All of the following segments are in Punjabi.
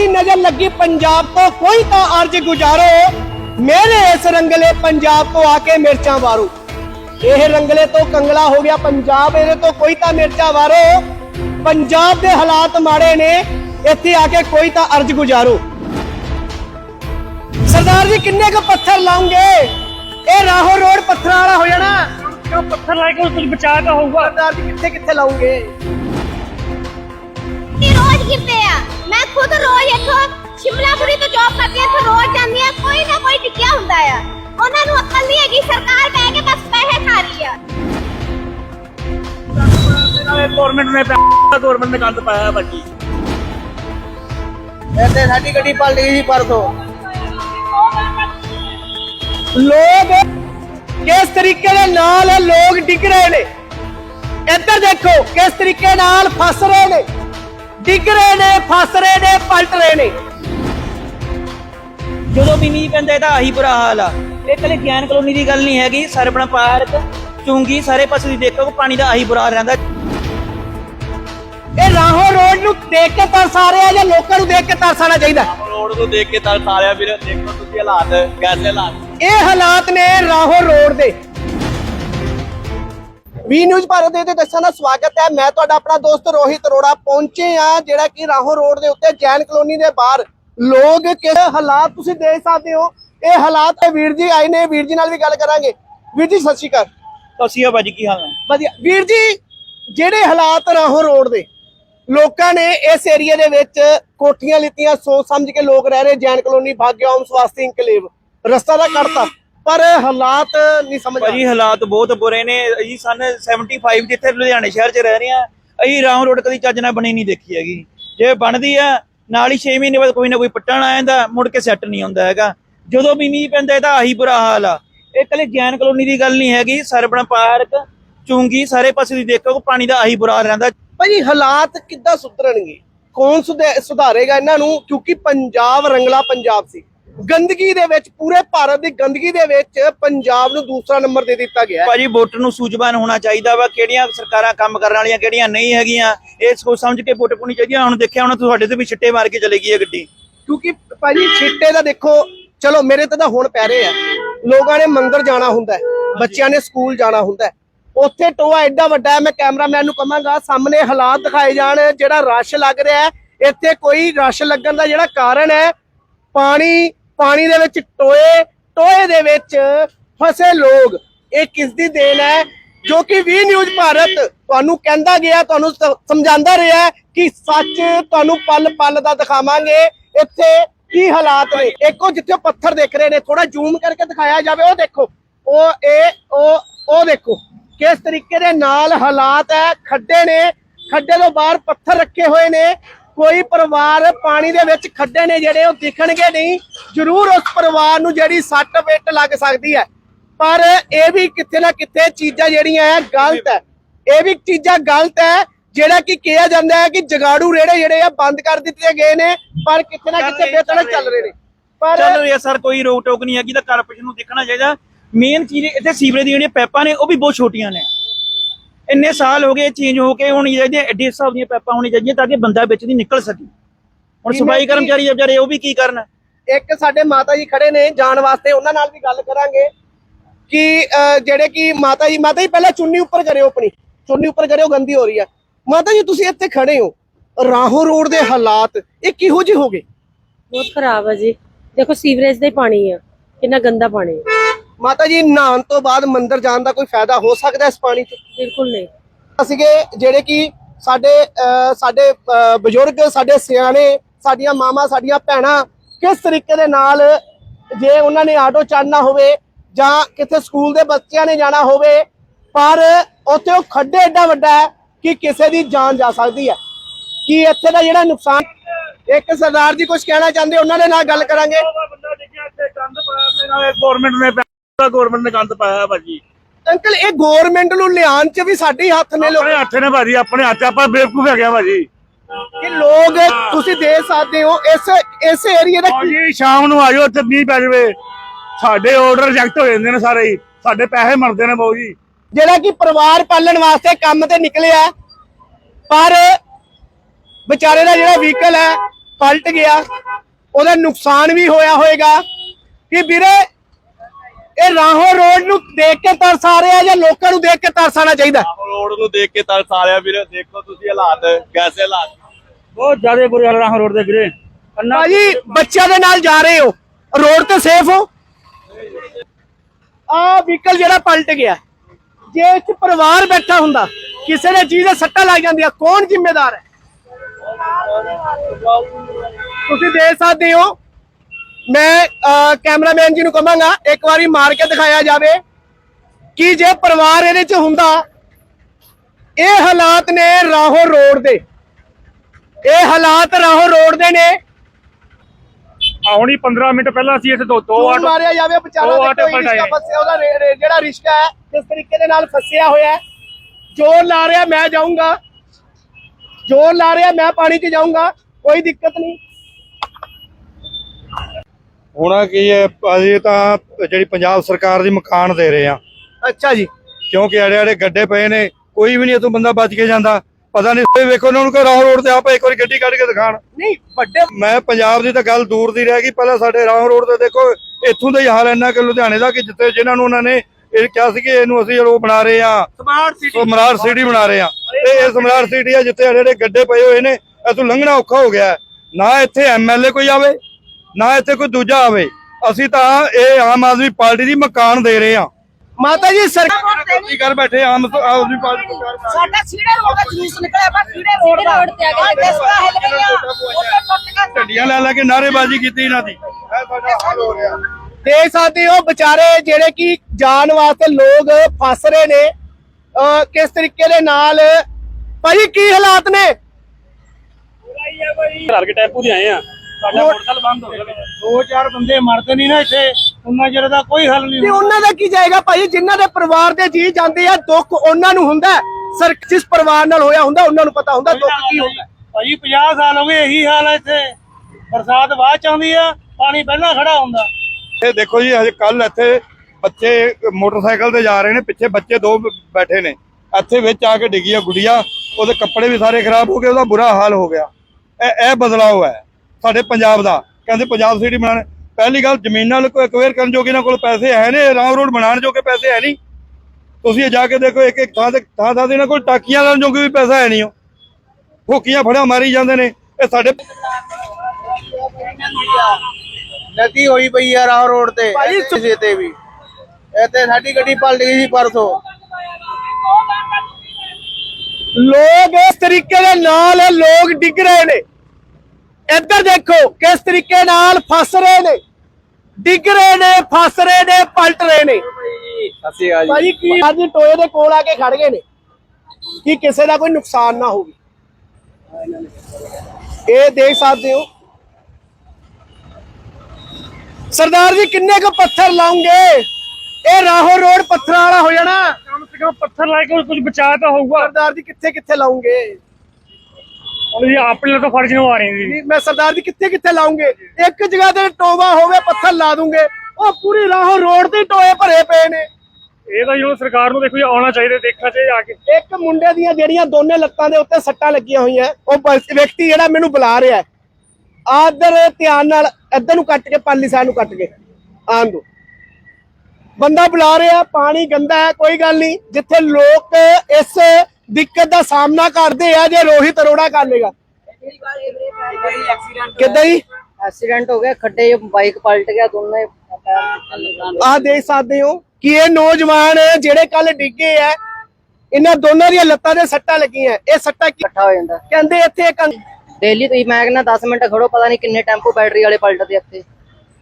ਦੀ ਨਜ਼ਰ ਲੱਗੀ ਪੰਜਾਬ ਤੋਂ ਕੋਈ ਤਾਂ ਅਰਜ ਗੁਜ਼ਾਰੋ ਮੇਰੇ ਇਸ ਰੰਗਲੇ ਪੰਜਾਬ ਤੋਂ ਆ ਕੇ ਮਿਰਚਾਂ ਵਾਰੋ। ਇਹ ਰੰਗਲੇ ਤੋਂ ਕੰਗਲਾ ਹੋ ਗਿਆ ਪੰਜਾਬ ਇਹਦੇ ਤੋਂ ਕੋਈ ਤਾਂ ਮਿਰਚਾਂ ਵਾਰੋ। ਪੰਜਾਬ ਦੇ ਹਾਲਾਤ ਮਾੜੇ ਨੇ ਇੱਥੇ ਆ ਕੇ ਕੋਈ ਤਾਂ ਅਰਜ ਗੁਜ਼ਾਰੋ। ਸਰਦਾਰ ਜੀ ਕਿੰਨੇ ਕੁ ਪੱਥਰ ਲਾਉਂਗੇ? ਇਹ ਰਾਹੋ ਰੋਡ ਪੱਥਰਾਂ ਵਾਲਾ ਹੋ ਜਾਣਾ। ਕਿਉਂ ਪੱਥਰ ਲਾ ਕੇ ਕੁਝ ਬਚਾ ਕੇ ਹੋਊਗਾ? ਸਰਦਾਰ ਜੀ ਕਿੱਥੇ ਕਿੱਥੇ ਲਾਉਂਗੇ? ਮੈਂ ਖੁਦ ਰੋਜ਼ ਇੱਥੋਂ ਸ਼ਿਮਲਾਪੁਰੀ ਤੋਂ ਜੌਬ ਕਰਦੀ ਆ ਇੱਥੋਂ ਰੋਜ਼ ਜਾਂਦੀ ਆ ਕੋਈ ਨਾ ਕੋਈ ਟਿਕਿਆ ਹੁੰਦਾ ਆ। ਉਹਨਾਂ ਨੂੰ ਅਕਲ ਨਹੀਂ ਹੈਗੀ ਸਰਕਾਰ ਬਹਿ ਕੇ ਬਸ ਪੈਸੇ ਖਾ ਰਹੀ ਆ। ਗਵਰਨਮੈਂਟ ਨੇ ਗਵਰਨਮੈਂਟ ਨੇ ਗੰਦ ਪਾਇਆ ਬਾਕੀ ਇੱਥੇ ਸਾਡੀ ਗੱਡੀ ਪਲਟ ਗਈ ਸੀ ਪਰਸੋਂ। ਲੋਕ ਕਿਸ ਤਰੀਕੇ ਦੇ ਨਾਲ ਲੋਕ ਡਿੱਗ ਰਹੇ ਨੇ? ਇੱਧਰ ਦੇਖੋ ਕਿਸ ਤਰੀਕੇ ਨਾਲ ਫਸ ਰਹੇ ਨੇ? ਡਿੱਗ ਰਹੇ ਨੇ ਫਸ ਰਹੇ ਨੇ ਪਲਟ ਰਹੇ ਨੇ। ਜਦੋਂ ਵੀ ਮੀਂਹ ਪੈਂਦਾ ਇਹਦਾ ਆਹੀ ਬੁਰਾ ਹਾਲ ਆ। ਇਹ ਕੱਲੇ ਗਿਆਨ ਕਲੋਨੀ ਦੀ ਗੱਲ ਨਹੀਂ ਹੈਗੀ। ਸਰਪਣਾ ਪਾਰਕ ਚੁੰਗੀ ਸਾਰੇ ਪਾਸੇ ਦੀ ਦੇਖੋ ਪਾਣੀ ਦਾ ਆਹੀ ਬੁਰਾ ਹਾਲ ਰਹਿੰਦਾ। ਇਹ ਰਾਹੋਂ ਰੋਡ ਨੂੰ ਦੇਖ ਕੇ ਤਰਸ ਆ ਰਿਹਾ ਜਾਂ ਲੋਕਾਂ ਨੂੰ ਦੇਖ ਕੇ ਤਰਸ ਚਾਹੀਦਾ? ਰੋਡ ਤੋਂ ਦੇਖ ਕੇ ਤਾਂ ਸਾਰਿਆ ਵੀਰ। ਦੇਖੋ ਤੁਸੀਂ ਹਾਲਾਤ ਕੈਸੇ ਹਾਲਾਤ। ਇਹ ਹਾਲਾਤ ਨੇ ਰਾਹੋਂ ਰੋਡ ਦੇ। ਵੀ ਨਿਊਜ਼ ਭਾਰਤ ਦੇ ਤੇ ਦਰਸ਼ਕਾਂ ਦਾ ਸਵਾਗਤ ਹੈ। ਮੈਂ ਤੁਹਾਡਾ ਆਪਣਾ ਦੋਸਤ ਰੋਹਿਤ ਅਰੋੜਾ ਪਹੁੰਚੇ ਆ ਜਿਹੜਾ ਕਿ ਰਾਹੋਂ ਰੋਡ ਦੇ ਉੱਤੇ ਜੈਨ ਕਲੋਨੀ ਦੇ ਬਾਹਰ। ਲੋਕ ਕਿਸ ਹਾਲਾਤ ਤੁਸੀਂ ਦੇਖ ਸਕਦੇ ਹੋ? ਇਹ ਹਾਲਾਤ ਹੈ ਵੀਰ ਜੀ ਆਏ ਨੇ ਵੀਰ ਜੀ ਨਾਲ ਵੀ ਗੱਲ ਕਰਾਂਗੇ। ਵੀਰ ਜੀ ਸਤਿ ਸ਼੍ਰੀ ਅਕਾਲ। ਤਸੀਆ ਬਾਜੀ ਕੀ ਹਾਲ ਹੈ ਵਧੀਆ। ਵੀਰ ਜੀ ਜਿਹੜੇ ਹਾਲਾਤ ਰਾਹੋਂ ਰੋਡ ਦੇ ਲੋਕਾਂ ਨੇ ਇਸ ਏਰੀਆ ਦੇ ਵਿੱਚ ਕੋਠੀਆਂ ਲਿੱਤੀਆਂ। ਸੋਚ ਸਮਝ ਕੇ ਲੋਕ ਰਹਿ ਰਹੇ ਜੈਨ ਕਲੋਨੀ ਭਾਗਿਆਮ ਸਵਾਸਤੀ ਇਨਕਲੇਵ। ਰਸਤਾ ਤਾਂ ਕੱਢਤਾ। ਪਰ ਹਾਲਾਤ ਨਹੀਂ ਸਮਝ ਆ ਭਾਜੀ ਹਾਲਾਤ ਬਹੁਤ ਬੁਰੇ ਨੇ। ਅਸੀਂ ਸਨ 75 ਜਿੱਥੇ ਲੁਧਿਆਣੇ ਸ਼ਹਿਰ 'ਚ ਰਹਿ ਰਹੇ ਆ ਅਸੀਂ ਰਾਮ ਰੋਡ ਕਦੀ ਚੱਜ ਨਾਲ ਬਣੀ ਨਹੀਂ ਦੇਖੀ ਹੈਗੀ। ਜੇ ਬਣਦੀ ਆ ਨਾਲ ਹੀ 6 ਮਹੀਨੇ ਬਾਅਦ ਕੋਈ ਨਾ ਕੋਈ ਪੱਟਣ ਆ ਜਾਂਦਾ ਮੁੜ ਕੇ ਸੈੱਟ ਨਹੀਂ ਹੁੰਦਾ ਹੈਗਾ। ਜਦੋਂ ਵੀ ਮੀਂਹ ਪੈਂਦਾ ਇਹਦਾ ਆਹੀ ਬੁਰਾ ਹਾਲ ਆ। ਇਹ ਕੱਲੇ ਜੈਨ ਕਲੋਨੀ ਦੀ ਗੱਲ ਨਹੀਂ ਹੈਗੀ। ਸਰਪਣਾ ਪਾਰਕ ਚੁੰਗੀ ਸਾਰੇ ਪਾਸੇ ਦੀ ਦੇਖੋ ਪਾਣੀ ਦਾ ਆਹੀ ਬੁਰਾ ਹਾਲ ਰਹਿੰਦਾ। ਭਾਜੀ ਹਾਲਾਤ ਕਿੱਦਾਂ ਸੁਧਰਨਗੇ? ਕੌਣ ਸੁਧਾ- ਸੁਧਾਰੇਗਾ ਇਹਨਾਂ ਨੂੰ? ਕਿਉਂਕਿ ਪੰਜਾਬ ਰੰਗਲਾ ਪੰਜਾਬ ਸੀ। ਗੰਦਗੀ ਦੇ ਵਿੱਚ ਪੂਰੇ ਭਾਰਤ ਦੀ ਗੰਦਗੀ ਦੇ ਵਿੱਚ ਪੰਜਾਬ ਨੂੰ ਦੂਸਰਾ ਨੰਬਰ ਦੇ ਦਿੱਤਾ ਗਿਆ ਹੈ। ਭਾਜੀ ਵੋਟਰ ਨੂੰ ਸੂਝਵਾਨ ਹੋਣਾ ਚਾਹੀਦਾ ਵਾ ਕਿਹੜੀਆਂ ਸਰਕਾਰਾਂ ਕੰਮ ਕਰਨ ਵਾਲੀਆਂ ਕਿਹੜੀਆਂ ਨਹੀਂ ਹੈਗੀਆਂ। ਇਹ ਸੋਚ ਸਮਝ ਕੇ ਵੋਟ ਪਾਉਣੀ ਚਾਹੀਦੀ ਹੁਣ ਦੇਖਿਆ ਹੁਣ ਤੁਹਾਡੇ ਤੇ ਵੀ ਛਿੱਟੇ ਮਾਰ ਕੇ ਚਲੇ ਗਈ ਹੈ ਗੱਡੀ। ਕਿਉਂਕਿ ਭਾਜੀ ਛਿੱਟੇ ਦਾ ਦੇਖੋ ਚਲੋ ਮੇਰੇ ਤੇ ਤਾਂ ਹੁਣ ਪੈ ਰਹੇ ਆ। ਲੋਕਾਂ ਨੇ ਮੰਦਰ ਜਾਣਾ ਹੁੰਦਾ ਹੈ ਬੱਚਿਆਂ ਨੇ ਸਕੂਲ ਜਾਣਾ ਹੁੰਦਾ ਉੱਥੇ ਟੋਆ ਐਡਾ ਵੱਡਾ ਹੈ ਮੈਂ ਕੈਮਰਾਮੈਨ ਨੂੰ ਕਹਾਂਗਾ ਸਾਹਮਣੇ ਹਾਲਾਤ ਦਿਖਾਏ ਜਾਣ ਜਿਹੜਾ ਰਸ਼ ਲੱਗ ਰਿਹਾ ਹੈ ਇੱਥੇ ਕੋਈ ਰਸ਼ ਲੱਗਣ ਦਾ ਜਿਹੜਾ ਕਾਰਨ ਹੈ ਪਾਣੀ ਪਾਣੀ ਦੇ ਵਿੱਚ ਟੋਏ ਟੋਏ ਦੇ ਵਿੱਚ ਫਸੇ ਲੋਕ। ਇਹ ਕਿਸ ਦੀ ਦੇਣ ਹੈ? ਜੋ ਕਿ ਵੀ ਨਿਊਜ਼ ਭਾਰਤ ਤੁਹਾਨੂੰ ਕਹਿੰਦਾ ਗਿਆ, ਤੁਹਾਨੂੰ ਸਮਝਾਉਂਦਾ ਰਿਹਾ ਕਿ ਸੱਚ ਤੁਹਾਨੂੰ ਪਲ ਪਲ ਦਾ ਦਿਖਾਵਾਂਗੇ। ਇੱਥੇ ਕੀ ਹਾਲਾਤ ਹੋਏ ਇੱਕੋ ਜਿੱਥੇ ਪੱਥਰ ਦੇਖ ਰਹੇ ਨੇ ਥੋੜਾ ਜ਼ੂਮ ਕਰਕੇ ਦਿਖਾਇਆ ਜਾਵੇ। ਉਹ ਦੇਖੋ, ਉਹ, ਇਹ, ਉਹ ਉਹ ਦੇਖੋ, ਕਿਸ ਤਰੀਕੇ ਦੇ ਨਾਲ ਹਾਲਾਤ ਹੈ? ਖੱਡੇ ਨੇ, ਖੱਡੇ ਤੋਂ ਬਾਹਰ ਪੱਥਰ ਰੱਖੇ ਹੋਏ ਨੇ। ਕੋਈ ਪਰਿਵਾਰ ਪਾਣੀ ਦੇ ਵਿੱਚ ਖੱਡੇ ਨੇ ਜਿਹੜੇ ਉਹ ਦਿਖਣਗੇ ਨਹੀਂ। ਜ਼ਰੂਰ ਉਸ ਪਰਿਵਾਰ ਨੂੰ ਜਿਹੜੀ ਸੱਟ ਪਿੱਟ ਲੱਗ ਸਕਦੀ ਹੈ। ਪਰ ਇਹ ਵੀ ਕਿਤੇ ਨਾ ਕਿਤੇ ਚੀਜ਼ਾਂ ਜਿਹੜੀਆਂ ਹੈ ਗਲਤ ਹੈ ਇਹ ਵੀ ਚੀਜ਼ਾਂ ਗਲਤ ਹੈ ਜਿਹੜਾ ਕਿ ਕਿਹਾ ਜਾਂਦਾ ਹੈ ਕਿ ਜਗਾੜੂ ਰੇੜੇ ਜਿਹੜੇ ਆ ਬੰਦ ਕਰ ਦਿੱਤੇ ਗਏ ਨੇ ਪਰ ਕਿਤੇ ਨਾ ਕਿਤੇ ਬੇਤੜਾ ਚੱਲ ਰਹੇ ਨੇ। ਪਰ ਚੱਲ ਰਿਹਾ ਸਰ ਕੋਈ ਰੋਕ ਟੋਕ ਨਹੀਂ ਹੈਗੀ ਤਾਂ ਕਾਰਪੋਰੇਸ਼ਨ ਨੂੰ ਦੇਖਣਾ ਚਾਹੀਦਾ। ਮੇਨ ਚੀਜ਼ ਇੱਥੇ ਸੀਵਰੇਜ ਦੀਆਂ ਜਿਹੜੀਆਂ ਪੈਪਾਂ ਨੇ ਉਹ ਵੀ ਬਹੁਤ ਛੋਟੀਆਂ ਨੇ। ਇੰਨੇ ਸਾਲ ਹੋ ਗਏ ਚੇਂਜ ਹੋ ਕੇ ਹੋਣੀ ਚਾਹੀਦੀਆਂ ਐਡੇ ਹਿਸਾਬ ਦੀਆਂ ਪੈਪਾਂ ਹੋਣੀ ਚਾਹੀਦੀਆਂ ਤਾਂ ਕਿ ਬੰਦਾ ਵਿੱਚ ਦੀ ਨਿਕਲ ਸਕੇ। ਹੁਣ ਸਫ਼ਾਈ ਕਰਮਚਾਰੀ ਆ ਵਿਚਾਰੇ ਉਹ ਵੀ ਕੀ ਕਰਨ? ਇੱਕ ਸਾਡੇ ਮਾਤਾ ਜੀ ਖੜੇ ਨੇ ਜਾਣ ਵਾਸਤੇ ਉਹਨਾਂ ਨਾਲ ਵੀ ਗੱਲ ਕਰਾਂਗੇ ਕਿ ਜਿਹੜੇ ਕਿ ਮਾਤਾ ਜੀ ਮਾਤਾ ਜੀ ਪਹਿਲਾਂ ਚੁੰਨੀ ਉੱਪਰ ਕਰਿਓ ਆਪਣੀ ਚੁੰਨੀ ਉੱਪਰ ਕਰਿਓ ਗੰਦੀ ਹੋ ਰਹੀ ਹੈ ਮਾਤਾ ਜੀ ਤੁਸੀਂ ਇੱਥੇ ਖੜੇ ਹੋ। ਰਾਹੋਂ ਰੋਡ ਦੇ ਹਾਲਾਤ ਇਹ ਕਿਹੋ ਜਿਹੇ ਹੋ ਗਏ? ਬਹੁਤ ਖਰਾਬ ਹੈ ਜੀ। ਦੇਖੋ ਸੀਵਰੇਜ ਦਾ ਹੀ ਪਾਣੀ ਆ ਕਿੰਨਾ ਗੰਦਾ ਪਾਣੀ ਹੈ ਮਾਤਾ ਜੀ ਨਹਾਉਣ ਤੋਂ ਬਾਅਦ ਮੰਦਿਰ ਜਾਣ ਦਾ ਕੋਈ ਫਾਇਦਾ ਹੋ ਸਕਦਾ ਇਸ ਪਾਣੀ 'ਚ ਬਿਲਕੁਲ ਨਹੀਂ। ਸੀਗੇ ਜਿਹੜੇ ਕਿ ਸਾਡੇ ਸਾਡੇ ਬਜ਼ੁਰਗ ਸਾਡੇ ਸਿਆਣੇ ਸਾਡੀਆਂ ਮਾਮਾ ਸਾਡੀਆਂ ਭੈਣਾਂ ਕਿਸ ਤਰੀਕੇ ਦੇ ਨਾਲ ਜੇ ਉਹਨਾਂ ਨੇ ਆਟੋ ਚੜਨਾ ਹੋਵੇ ਜਾਂ ਕਿਤੇ ਸਕੂਲ ਦੇ ਬੱਚਿਆਂ ਨੇ ਜਾਣਾ ਹੋਵੇ ਪਰ ਉੱਥੇ ਉਹ ਖੱਡੇ ਏਡਾ ਵੱਡਾ ਹੈ ਕਿ ਕਿਸੇ ਦੀ ਜਾਨ ਜਾ ਸਕਦੀ ਹੈ। ਕਿ ਇੱਥੇ ਦਾ ਜਿਹੜਾ ਨੁਕਸਾਨ ਇੱਕ ਸਰਦਾਰ ਜੀ ਕੁਝ ਕਹਿਣਾ ਚਾਹੁੰਦੇ ਉਹਨਾਂ ਦੇ ਨਾਲ ਗੱਲ ਕਰਾਂਗੇ। ਬੰਦਾ ਦੇਖਿਆ ਇੱਥੇ ਗੰਦ ਪਾਇਆ ਤੇ ਗਵਰਨਮੈਂਟ ਨੇ ਗੰਦ ਪਾਇਆ ਬਾਜੀ ਅੰਕਲ ਇਹ ਗਵਰਨਮੈਂਟ ਨੂੰ ਲਿਆਉਣ 'ਚ ਵੀ ਸਾਡੀ ਹੱਥ ਨੇ ਲੋਕ। ਆਪਣੇ ਹੱਥ ਨੇ ਭਾਜੀ ਆਪਣੇ ਹੱਥ ਆਪਾਂ ਬੇਵਕੂਫ ਹੈਗੇ ਆ ਭਾਜੀ। ਕਿ ਲੋਕ ਤੁਸੀਂ ਦੇ ਸਕਦੇ ਹੋ ਇਸ ਇਸ ਏਰੀਆ ਦਾ ਆਓ ਜੀ ਸ਼ਾਮ ਨੂੰ ਆਜੋ ਇੱਥੇ ਮੀਂਹ ਪੈ ਜਾਵੇ। ਸਾਡੇ ਆਰਡਰ ਰਿਜੈਕਟ ਹੋ ਜਾਂਦੇ ਨੇ ਸਾਰੇ ਹੀ। ਸਾਡੇ ਪੈਸੇ ਮਰਦੇ ਨੇ ਬਾਊ ਜੀ। ਜਿਹੜਾ ਕਿ ਪਰਿਵਾਰ ਪਾਲਣ ਵਾਸਤੇ ਕੰਮ ਤੇ ਨਿਕਲਿਆ ਪਰ ਵਿਚਾਰੇ ਦਾ ਜਿਹੜਾ ਵਹੀਕਲ ਹੈ ਪਲਟ ਗਿਆ। ਉਹਦਾ ਨੁਕਸਾਨ ਵੀ ਹੋਇਆ ਹੋਵੇਗਾ ਕਿ ਵੀਰੇ ਇਹ ਰਾਹੋਂ ਰੋਡ ਨੂੰ ਦੇਖ ਕੇ ਤਰਸ ਆ ਰਿਹਾ ਜਾਂ ਲੋਕਾਂ ਨੂੰ ਦੇਖ ਕੇ ਤਰਸ ਆਉਣਾ ਚਾਹੀਦਾ? ਰੋਡ ਨੂੰ ਦੇਖ ਕੇ ਤਰਸ ਆ ਰਿਹਾ ਵੀਰ ਦੇਖੋ ਤੁਸੀਂ ਹਾਲਾਤ ਕੈਸੇ ਹਾਲਾਤ। ਬਹੁਤ ਜ਼ਿਆਦਾ ਬੁਰੇ ਹਾਲ ਰਾਹ ਰੋਡ ਦੇ ਵੀਰੇ। ਅੰਨਾ ਭਾਜੀ ਬੱਚਿਆਂ ਦੇ ਨਾਲ ਜਾ ਰਹੇ ਹੋ। ਰੋਡ ਤੇ ਸੇਫ ਹੋ? ਆ ਵਹੀਕਲ ਜਿਹੜਾ ਪਲਟ ਗਿਆ। ਜੇ 'ਚ ਪਰਿਵਾਰ ਬੈਠਾ ਹੁੰਦਾ ਕਿਸੇ ਨੇ ਚੀਜ਼ ਦੇ ਸੱਟਾਂ ਲੱਗ ਜਾਂਦੀਆਂ ਕੌਣ ਜ਼ਿੰਮੇਦਾਰ ਹੈ? ਤੁਸੀਂ ਦੇਖ ਸਕਦੇ ਹੋ ਮੈਂ ਕੈਮਰਾਮੈਨ ਜੀ ਨੂੰ ਕਹਾਂਗਾ ਇੱਕ ਵਾਰੀ ਮਾਰ ਕੇ ਦਿਖਾਇਆ ਜਾਵੇ ਕਿ ਜੇ ਪਰਿਵਾਰ ਇਹਦੇ 'ਚ ਹੁੰਦਾ ਇਹ ਹਾਲਾਤ ਨੇ ਰਾਹੋਂ ਰੋਡ ਦੇ। ਇਹ ਹਾਲਾਤ ਰਾਹੋਂ ਰੋਡ ਦੇ ਨੇ। ਆਉਣੀ 15 ਮਿੰਟ ਪਹਿਲਾਂ ਅਸੀਂ ਇੱਥੇ ਦੋ ਦੋ ਆਟੋ ਮਾਰਿਆ ਜਾਵੇ ਵਿਚਾਰਾ ਦੇਖੋ ਪਲਟਾਏ। ਫਸਿਆ ਉਹਦਾ ਜਿਹੜਾ ਰਿਸ਼ਤਾ ਹੈ ਕਿਸ ਤਰੀਕੇ ਦੇ ਨਾਲ ਫਸਿਆ ਹੋਇਆ ਜੋਰ ਲਾ ਰਿਹਾ ਮੈਂ ਜਾਊਂਗਾ। ਜੋਰ ਲਾ ਰਿਹਾ ਮੈਂ ਪਾਣੀ 'ਚ ਜਾਊਂਗਾ ਕੋਈ ਦਿੱਕਤ ਨਹੀਂ। ਹੋਣਾ ਕੀ ਹੈ? ਅਸੀਂ ਤਾਂ ਜਿਹੜੀ ਪੰਜਾਬ ਸਰਕਾਰ ਦੀ ਮਕਾਨ ਦੇ ਰਹੇ ਆ। ਅੱਛਾ ਜੀ। ਕਿਉਂਕਿ ਆੜੇ ਆੜੇ ਗੱਡੇ ਪਏ ਨੇ ਕੋਈ ਵੀ ਨਹੀਂ ਇਥੋਂ ਬੰਦਾ ਬਚ ਕੇ ਜਾਂਦਾ। ਪਤਾ ਨਹੀਂ ਇਹ ਵੇਖੋ ਉਹਨਾਂ ਨੂੰ ਕਿ ਰਾਹ ਰੋਡ ਤੇ ਆਪਾਂ ਇੱਕ ਵਾਰੀ ਗੱਡੀ ਕੱਢ ਕੇ ਦਿਖਾਣ। ਨਹੀਂ ਵੱਡੇ ਮੈਂ ਪੰਜਾਬ ਦੀ ਤਾਂ ਗੱਲ ਦੂਰ ਦੀ ਰਹਿ ਗਈ ਪਹਿਲਾਂ ਸਾਡੇ ਰਾਹ ਰੋਡ ਤੇ ਦੇਖੋ ਇੱਥੋਂ ਦਾ ਹੀ ਹਾਲ ਇੰਨਾ ਕਿ ਲੁਧਿਆਣੇ ਦਾ ਕਿ ਜਿੱਥੇ ਜਿਨ੍ਹਾਂ ਨੂੰ ਉਹਨਾਂ ਨੇ ਇਹ ਕਿਹਾ ਸੀ ਕਿ ਇਹਨੂੰ ਅਸੀਂ ਉਹ ਬਣਾ ਰਹੇ ਆ ਸਮਾਰਟ ਸਿਟੀ। ਸਮਰਾਟ ਸਿਟੀ ਬਣਾ ਰਹੇ ਆ ਤੇ ਇਹ ਸਮਰਾਟ ਸਿਟੀ ਆ ਜਿੱਥੇ ਜਿਹੜੇ ਗੱਡੇ ਪਏ ਹੋਏ ਨੇ ਇਥੋਂ ਲੰਘਣਾ ਔਖਾ ਹੋ ਗਿਆ। ਨਾ ਇੱਥੇ ਐਮਐਲਏ ਕੋਈ ਆਵੇ ਨਾ ਇੱਥੇ ਕੋਈ ਦੂਜਾ ਆਵੇ। ਅਸੀਂ ਤਾਂ ਇਹ ਆਮ ਆਦਮੀ ਪਾਰਟੀ ਦੀ ਮਕਾਨ ਦੇ ਰਹੇ ਆ ਮਾਤਾ ਜੀ ਸਰਕਾਰ ਕੀ ਕਰ ਬੈਠੇ ਆਮ ਆਦਮੀ ਪਾਰਟੀ ਦੀ ਸਾਡਾ ਸੀੜੇ ਰੋਡ ਦਾ ਜਲੂਸ ਨਿਕਲਿਆ ਬਸ ਸੀੜੇ ਰੋਡ ਦਾ। ਰੋਡ ਤੇ ਆ ਕੇ ਰਸਤਾ ਹਿੱਲ ਗਈਆਂ ਉਹਦੇ ਟੁੱਟ ਗਿਆ। ਝੰਡੀਆਂ ਲੈ ਲੈ ਕੇ ਨਾਅਰੇਬਾਜ਼ੀ ਕੀਤੀ ਇਹਨਾਂ ਦੀ। ਹਾਲ ਹੋ ਦੇਖ ਸਕਦੇ ਹੋ ਵਿਚਾਰੇ ਜਿਹੜੇ ਕਿ ਜਾਣ ਵਾਸਤੇ ਲੋਕ ਫਸ ਰਹੇ ਨੇ ਕਿਸ ਤਰੀਕੇ ਦੇ ਨਾਲ? ਭਾਜੀ ਕੀ ਹਾਲਾਤ ਨੇ? ਘਰ ਕੇ ਟੈਂਪੂ ਦੇ ਆਏ ਆ। ਸਾਡਾ ਮੋਟਰਸਾਈਕਲ ਬੰਦ ਹੋ ਗਿਆ ਦੋ ਚਾਰ ਬੰਦੇ ਮਰਦੇ ਨਹੀਂ ਨਾ ਇੱਥੇ ਉਹਨਾਂ ਚਿਰ ਦਾ ਕੋਈ ਹੱਲ ਨਹੀਂ ਤੇ ਉਹਨਾਂ ਦਾ ਕੀ ਜਾਏਗਾ ਭਾਈ? ਜਿਨ੍ਹਾਂ ਦੇ ਪਰਿਵਾਰ ਦੇ ਜੀ ਜਾਂਦੇ ਆ ਦੁੱਖ ਉਹਨਾਂ ਨੂੰ ਹੁੰਦਾ ਹੈ। ਸਰ ਜਿਸ ਪਰਿਵਾਰ ਨਾਲ ਹੋਇਆ ਹੁੰਦਾ ਉਹਨਾਂ ਨੂੰ ਪਤਾ ਹੁੰਦਾ ਦੁੱਖ ਕੀ ਹੁੰਦਾ। ਹੈ। ਭਾਜੀ 50 ਸਾਲ ਹੋ ਗਏ ਇਹੀ ਹਾਲ ਹੈ ਇੱਥੇ। ਬਰਸਾਤ ਬਾਅਦ ਚ ਆਉਂਦੀ ਆ ਪਾਣੀ ਪਹਿਲਾਂ ਖੜਾ ਹੁੰਦਾ। ਇਹ ਦੇਖੋ ਜੀ ਹਜੇ ਕੱਲ ਇੱਥੇ ਬੱਚੇ ਮੋਟਰਸਾਈਕਲ ਤੇ ਜਾ ਰਹੇ ਨੇ ਪਿੱਛੇ ਬੱਚੇ ਦੋ ਬੈਠੇ ਨੇ। ਇੱਥੇ ਵਿੱਚ ਆ ਕੇ ਡਿੱਗੀ ਆ ਗੁੜੀਆ ਉਹਦੇ ਕੱਪੜੇ ਵੀ ਸਾਰੇ ਖਰਾਬ ਹੋ ਗਏ ਉਹਦਾ ਬੁਰਾ ਹਾਲ ਹੋ ਗਿਆ। ਇਹ ਇਹ ਬਦਲਾਅ ਹੈ ਸਾਡੇ ਪੰਜਾਬ ਦਾ। ਕਹਿੰਦੇ ਪੰਜਾਬ ਸਿਟੀ ਬਣਾਉਣ। ਪਹਿਲੀ ਗੱਲ ਜ਼ਮੀਨਾਂ ਨੂੰ ਐਕਵਾਇਰ ਕਰਨ ਜੋਗੇ ਇਹਨਾਂ ਕੋਲ ਪੈਸੇ ਹੈ ਨੇ ਰਾਮ ਰੋਡ ਬਣਾਉਣ ਜੋਗੇ ਪੈਸੇ ਹੈ ਨਹੀਂ। ਤੁਸੀਂ ਇਹ ਜਾ ਕੇ ਦੇਖੋ ਇੱਕ ਇੱਕ ਥਾਂ ਤੇ ਥਾਂ ਥਾਂ ਤੇ ਇਹਨਾਂ ਕੋਲ ਟਾਕੀਆਂ ਲਾਉਣ ਜੋਗੇ ਵੀ ਪੈਸਾ ਹੈ ਨਹੀਂ ਉਹ। ਭੁੱਕੀਆਂ ਫੜਿਆ ਮਾਰੀ ਜਾਂਦੇ ਨੇ। ਇਹ ਸਾਡੇ ਨਦੀ ਹੋਈ ਪਈ ਆ ਰਾਹ ਰੋਡ ਤੇ। ਕਿਸੇ ਤੇ ਵੀ। ਇੱਥੇ ਸਾਡੀ ਗੱਡੀ ਪਲਟ ਗਈ ਸੀ ਪਰਸੋਂ। ਲੋਕ ਇਸ ਤਰੀਕੇ ਦੇ ਨਾਲ ਲੋਕ ਡਿੱਗ ਰਹੇ ਨੇ। ਇੱਧਰ ਦੇਖੋ ਕਿਸ ਤਰੀਕੇ ਨਾਲ ਫਸ ਰਹੇ ਨੇ ਡਿੱਗ ਰਹੇ ਨੇ ਫਸ ਰਹੇ ਨੇ ਪਲਟ ਰਹੇ ਨੇ। ਅਸੀਂ ਆ ਭਾਜੀ ਕੀ ਅੱਜ ਟੋਏ ਦੇ ਕੋਲ ਆ ਕੇ ਖੜ ਗਏ ਨੇ। ਕਿ ਕਿਸੇ ਦਾ ਕੋਈ ਨੁਕਸਾਨ ਨਾ ਹੋਵੇ। ਇਹ ਦੇਖ ਸਕਦੇ ਹੋ। ਸਰਦਾਰ ਜੀ ਕਿੰਨੇ ਕੁ ਪੱਥਰ ਲਾਉਂਗੇ? ਇਹ ਰਾਹੋ ਰੋਡ ਪੱਥਰਾਂ ਵਾਲਾ ਹੋ ਜਾਣਾ। ਕਮ ਸੇ ਕਮ ਪੱਥਰ ਲਾ ਕੇ ਕੁਝ ਬਚਾ ਤਾਂ ਹੋਊਗਾ। ਸਰਦਾਰ ਜੀ ਕਿੱਥੇ ਕਿੱਥੇ ਲਾਉਂਗੇ? ਜੀ ਆਪਣੇ ਲਈ ਤਾਂ ਫਰਜ਼ ਨੂੰ ਆ ਰਹੇ ਜੀ। ਨਹੀਂ, ਮੈਂ ਸਰਦਾਰ ਜੀ ਕਿੱਥੇ ਕਿੱਥੇ ਲਾਉਂਗੇ? ਇੱਕ ਜਗ੍ਹਾ ਤੇ ਟੋਵਾ ਹੋਵੇ ਪੱਥਰ ਲਾ ਦੂੰਗੇ। ਉਹ ਪੂਰੀ ਰਾਹੋਂ ਰੋਡ ਤੇ ਹੀ ਟੋਏ ਭਰੇ ਪਏ ਨੇ। ਇਹ ਤਾਂ ਜਦੋਂ ਸਰਕਾਰ ਨੂੰ ਦੇਖੋ ਜੀ ਆਉਣਾ ਚਾਹੀਦਾ ਦੇਖਣਾ ਚਾਹੀਦਾ ਆ ਕੇ। ਇੱਕ ਮੁੰਡੇ ਦੀਆਂ ਜਿਹੜੀਆਂ ਦੋਨੇ ਲੱਤਾਂ ਦੇ ਉੱਤੇ ਸੱਟਾਂ ਲੱਗੀਆਂ ਹੋਈਆਂ ਉਹ ਬਸ- ਵਿਅਕਤੀ ਜਿਹੜਾ ਮੈਨੂੰ ਬੁਲਾ ਰਿਹਾ ਆਦਰ ਧਿਆਨ ਨਾਲ ਇੱਧਰ ਨੂੰ ਕੱਟ ਕੇ ਪਾਲੀ ਸਾਹ ਨੂੰ ਕੱਟ ਕੇ ਆਣ ਦੋ ਬੰਦਾ ਬੁਲਾ ਰਿਹਾ ਪਾਣੀ ਗੰਦਾ ਹੈ ਕੋਈ ਗੱਲ ਨਹੀਂ। ਜਿੱਥੇ ਲੋਕ ਇਸ ਦਿੱਕਤ ਦਾ ਸਾਹਮਣਾ ਕਰਦੇ ਆ ਜੇ ਰੋਹਿਤ ਅਰੋੜਾ ਕਰ ਲੇਗਾ। ਕਿੱਦਾਂ ਹੀ ਐਕਸੀਡੈਂਟ ਹੋ ਗਿਆ ਖੱਡੇ ਬਾਈਕ ਪਲਟ ਗਿਆ ਦੋਨੇ ਆਹ ਦੇਖ ਸਕਦੇ ਹੋ ਕਿ ਇਹ ਨੌਜਵਾਨ ਜਿਹੜੇ ਕੱਲ ਡਿੱਗੇ ਆ ਇਹਨਾਂ ਦੋਨਾਂ ਦੀਆਂ ਲੱਤਾਂ ਦੇ ਸੱਟਾਂ ਲੱਗੀਆਂ। ਇਹ ਸੱਟਾਂ ਕੀ ਇਕੱਠਾ ਹੋ ਜਾਂਦਾ। ਕਹਿੰਦੇ ਇੱਥੇ ਇੱਕ ਡੇਲੀ ਤੁਸੀਂ ਮੈਂ ਕਹਿੰਦਾ 10 ਮਿੰਟ ਖੜੋ ਪਤਾ ਨਹੀਂ ਕਿੰਨੇ ਟੈਂਪੂ ਬੈਟਰੀ ਵਾਲੇ ਪਲਟਦੇ ਇੱਥੇ।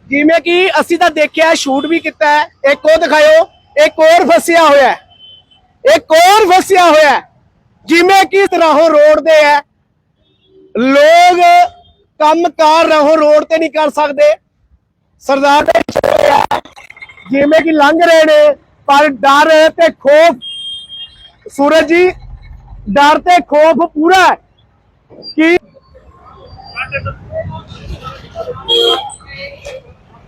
ਜਿਵੇਂ ਕਿ ਅਸੀਂ ਤਾਂ ਦੇਖਿਆ ਸ਼ੂਟ ਵੀ ਕੀਤਾ ਹੈ। ਇੱਕ ਉਹ ਦਿਖਾਇਓ ਇੱਕ ਹੋਰ ਫਸਿਆ ਹੋਇਆ ਇੱਕ ਹੋਰ ਫਸਿਆ ਹੋਇਆ ਜਿਵੇਂ ਕਿ ਰਾਹੋਂ ਰੋਡ ਦੇ ਹੈ। ਲੋਕ ਕੰਮ ਕਾਰ ਰਾਹੋਂ ਰੋਡ ਤੇ ਨਹੀਂ ਕਰ ਸਕਦੇ। ਸਰਦਾਰ ਦੇ ਜਿਵੇਂ ਕਿ ਲੰਘ ਰਹੇ ਨੇ, ਪਰ ਡਰ ਤੇ ਖੋਫ। ਸੂਰਜ ਜੀ, ਡਰ ਤੇ ਖੋਫ ਪੂਰਾ ਕਿ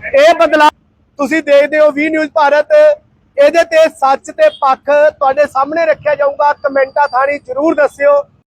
ਇਹ ਬਦਲਾਅ ਤੁਸੀਂ ਦੇਖਦੇ ਹੋ, ਵੀ ਨਿਊਜ਼ ਭਾਰਤ ਇਹਦੇ ਤੇ ਸੱਚ ਤੇ ਪੱਖ ਤੁਹਾਡੇ ਸਾਹਮਣੇ ਰੱਖਿਆ ਜਾਊਗਾ। ਕਮੈਂਟਾਂ ਥਾਣੀ ਜਰੂਰ ਦੱਸਿਓ।